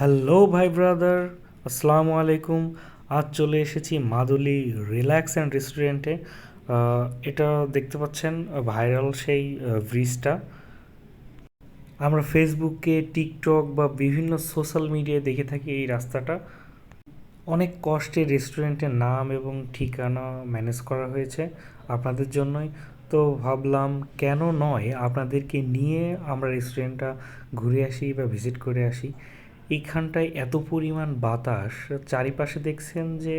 Hello ভাই brother, আসসালামু আলাইকুম। আজ চলে এসেছি মাদুলি রিল্যাক্স অ্যান্ড রেস্টুরেন্টে। এটা দেখতে পাচ্ছেন, ভাইরাল সেই ব্রিজটা। আমরা ফেসবুকে, টিকটক বা বিভিন্ন সোশ্যাল মিডিয়ায় দেখে থাকি এই রাস্তাটা। অনেক কষ্টে রেস্টুরেন্টের নাম এবং ঠিকানা ম্যানেজ করা হয়েছে আপনাদের জন্যই। তো ভাবলাম, কেন নয় আপনাদেরকে নিয়ে আমরা রেস্টুরেন্টটা ঘুরে আসি বা ভিজিট করে আসি। এইখানটায় এত পরিমাণ বাতাস, চারিপাশে দেখছেন যে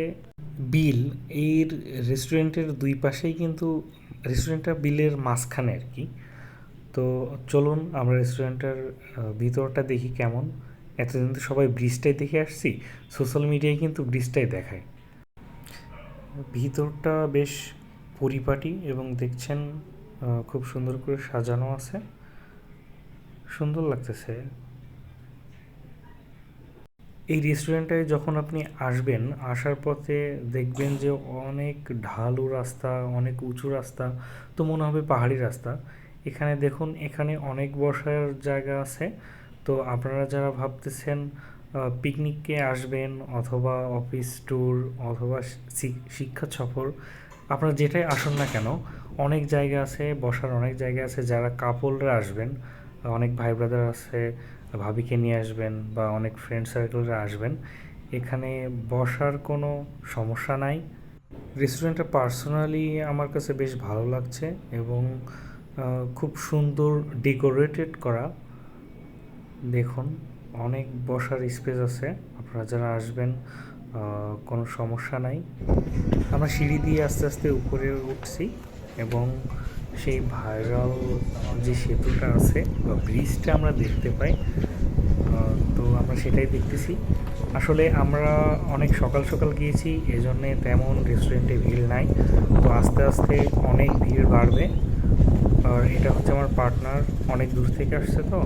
বিল, এর রেস্টুরেন্টের দুই পাশেই কিন্তু রেস্টুরেন্টটা বিলের মাঝখানে আর কি। তো চলুন আমরা রেস্টুরেন্টের ভিতরটা দেখি কেমন। এতদিন তো সবাই ব্রিজটাই দেখে আসছি সোশ্যাল মিডিয়ায় কিন্তু ব্রিজটাই দেখায়। ভিতরটা বেশ পরিপাটি এবং দেখছেন খুব সুন্দর করে সাজানো আছে। সুন্দর লাগতেছে। এই রেস্টুরেন্টে যখন আপনি আসবেন, আসার পথে দেখবেন যে অনেক ঢালু রাস্তা, অনেক উঁচু রাস্তা, তো মনে হবে পাহাড়ি রাস্তা। এখানে দেখুন, এখানে অনেক বসার জায়গা আছে। তো আপনারা যারা ভাবতেছেন পিকনিককে আসবেন অথবা অফিস ট্যুর অথবা শিক্ষা সফর, আপনারা যেটাই আসুন না কেন, অনেক জায়গা আছে, বসার অনেক জায়গা আছে যারা কাপলরা আসবেন। অনেক ভাই ব্রাদার আছে, ভাবিকে নিয়ে আসবেন বা অনেক ফ্রেন্ড সার্কেলরা আসবেন, এখানে বসার কোনো সমস্যা নাই। রেস্টুরেন্টটা পার্সোনালি আমার কাছে বেশ ভালো লাগছে এবং খুব সুন্দর ডেকোরেটেড করা। দেখুন, অনেক বসার স্পেস আছে, আপনারা যারা আসবেন কোনো সমস্যা নাই। আমরা সিঁড়ি দিয়ে আস্তে আস্তে উপরে উঠছি। এবং সেই ভাইরাল যে সেতুটা আছে বা ব্রিজটা আমরা দেখতে পাই তো আমরা সেটাই দেখতেছি। আসলে আমরা অনেক সকাল সকাল গিয়েছি, এজন্যে তেমন রেস্টুরেন্টে ভিড় নাই। তো আস্তে আস্তে অনেক ভিড় বাড়বে। আর এটা হচ্ছে আমার পার্টনার অনেক দূর থেকে আসছে তো,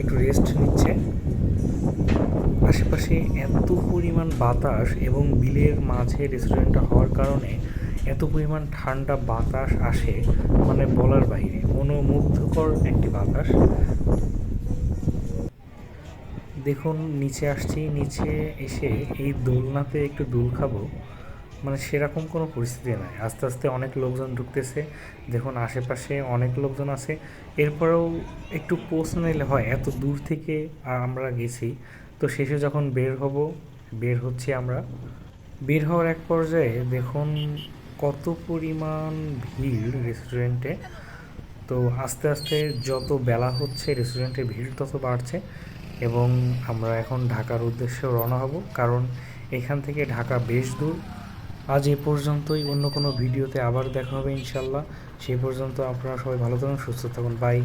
একটু রেস্ট নিচ্ছে। আশেপাশে এত পরিমাণ বাতাস এবং বিলের মাঝে রেস্টুরেন্টটা হওয়ার কারণে এত পরিমাণ ঠান্ডা বাতাস আসে মানে বলার বাইরে, মনোমুগ্ধকর একটি বাতাস। দেখুন, নিচে আসছি, নিচে এসে এই দোলনাতে একটু দোল খাব মানে সেরকম কোনো পরিস্থিতি নাই। আস্তে আস্তে অনেক লোকজন ঢুকতেছে, দেখুন আশেপাশে অনেক লোকজন আছে। এরপরেও একটু পোস্ট নিলে হয়, এত দূর থেকে আমরা গেছি, তো শেষে যখন বের হব, বের হচ্ছি আমরা। বের হওয়ার এক পর্যায়ে দেখুন কত পরিমাণ ভিড় রেস্টুরেন্টে তো আস্তে আস্তে যত বেলা হচ্ছে রেস্টুরেন্টে ভিড় তত বাড়ছে এবং আমরা এখন ঢাকার উদ্দেশ্যে রওনা হব। কারণ এখান থেকে ঢাকা বেশ দূর। আজ এ পর্যন্তই। অন্য কোনো ভিডিওতে আবার দেখা হবে ইনশাল্লাহ। সেই পর্যন্ত আপনারা সবাই ভালো থাকুন, সুস্থ থাকুন। বাই